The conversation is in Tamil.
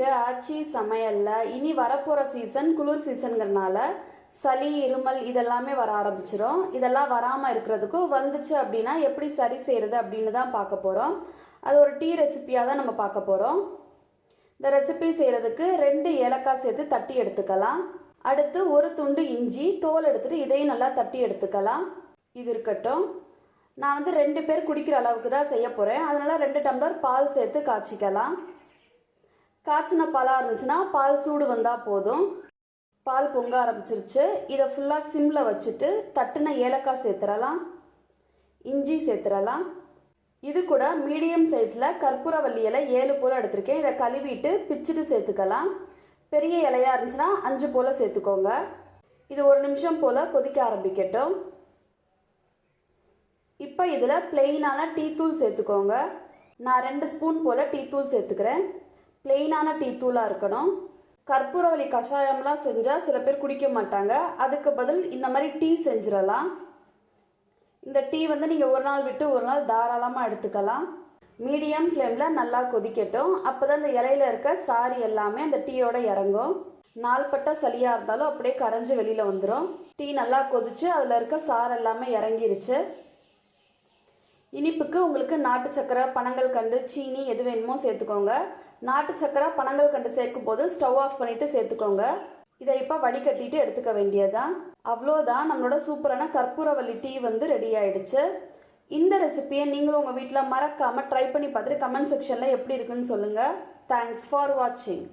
இருக்க. ஆச்சி சமையல்ல. இனி வரப்போற சீசன் குளிர் சீசன்கிறனால சளி இருமல் இதெல்லாமே வர ஆரம்பிச்சிரும். இதெல்லாம் வராம இருக்கிறதுக்கும் வந்துச்சு அப்படின்னா எப்படி சரி செய்யறது அப்படின்னு தான் பார்க்க போறோம். அது ஒரு டீ ரெசிப்பியாக தான் நம்ம பார்க்க போறோம். இந்த ரெசிபி செய்யறதுக்கு ரெண்டு ஏலக்காய் சேர்த்து தட்டி எடுத்துக்கலாம். அடுத்து ஒரு துண்டு இஞ்சி தோல் எடுத்துட்டு இதையும் நல்லா தட்டி எடுத்துக்கலாம். இது இருக்கட்டும். நான் வந்து ரெண்டு பேர் குடிக்கிற அளவுக்கு தான் செய்ய போகிறேன் அதனால ரெண்டு டம்ளர் பால் சேர்த்து காய்ச்சிக்கலாம். காய்ச்சின பாலாக இருந்துச்சுன்னா பால் சூடு வந்தால் போதும். பால் பொங்க ஆரம்பிச்சிருச்சு. இதை ஃபுல்லாக சிம்மில் வச்சுட்டு தட்டுன ஏலக்காய் சேர்த்துடலாம் இஞ்சி சேர்த்துடலாம் இது கூட மீடியம் சைஸில் கற்பூரவல்லி இலை ஏழு போல் எடுத்திருக்கேன். இதை கழுவிட்டு பிச்சுட்டு சேர்த்துக்கலாம். பெரிய இலையாக இருந்துச்சுன்னா அஞ்சு போல் சேர்த்துக்கோங்க. இது ஒரு நிமிஷம் போல் கொதிக்க ஆரம்பிக்கட்டும். இப்போ இதில் பிளெயினான டீ தூள் சேர்த்துக்கோங்க. நான் ரெண்டு ஸ்பூன் போல் டீ தூள் சேர்த்துக்கிறேன். பிளெயினான டீ தூளாக இருக்கணும். கற்பூரவள்ளி கஷாயம்லாம் செஞ்சால் சில பேர் குடிக்க மாட்டாங்க. அதுக்கு பதில் இந்த மாதிரி டீ செஞ்சிடலாம். இந்த டீ வந்து நீங்கள் ஒரு நாள் விட்டு ஒரு நாள் தாராளமாக எடுத்துக்கலாம். மீடியம் ஃப்ளேமில் நல்லா கொதிக்கட்டும். அப்போ தான் இந்த இலையில இருக்க சாரி எல்லாமே அந்த டீயோட இறங்கும். நாள்பட்ட சளியாக இருந்தாலும் அப்படியே கரைஞ்சு வெளியில் வந்துடும் டீ நல்லா கொதிச்சு அதில் இருக்க சாறு எல்லாமே இறங்கிருச்சு. இனிப்புக்கு உங்களுக்கு நாட்டு சக்கரை பனங்கள் கண்டு சீனி எது வேணுமோ சேர்த்துக்கோங்க. நாட்டு சக்கரை பனங்கள் கண்டு சேர்க்கும் போது ஸ்டவ் ஆஃப் பண்ணிட்டு சேர்த்துக்கோங்க. இதை இப்போ வடிகட்டிட்டு எடுத்துக்க வேண்டியதுதான். அவ்வளோதான் நம்மளோட சூப்பரான கற்பூரவல்லி டீ வந்து ரெடி ஆயிடுச்சு. இந்த ரெசிபியை நீங்களும் உங்கள் வீட்டில் மறக்காமல் ட்ரை பண்ணி பார்த்துட்டு கமெண்ட் செக்ஷனில் எப்படி இருக்குன்னு சொல்லுங்கள் தேங்க்ஸ் ஃபார் வாட்சிங்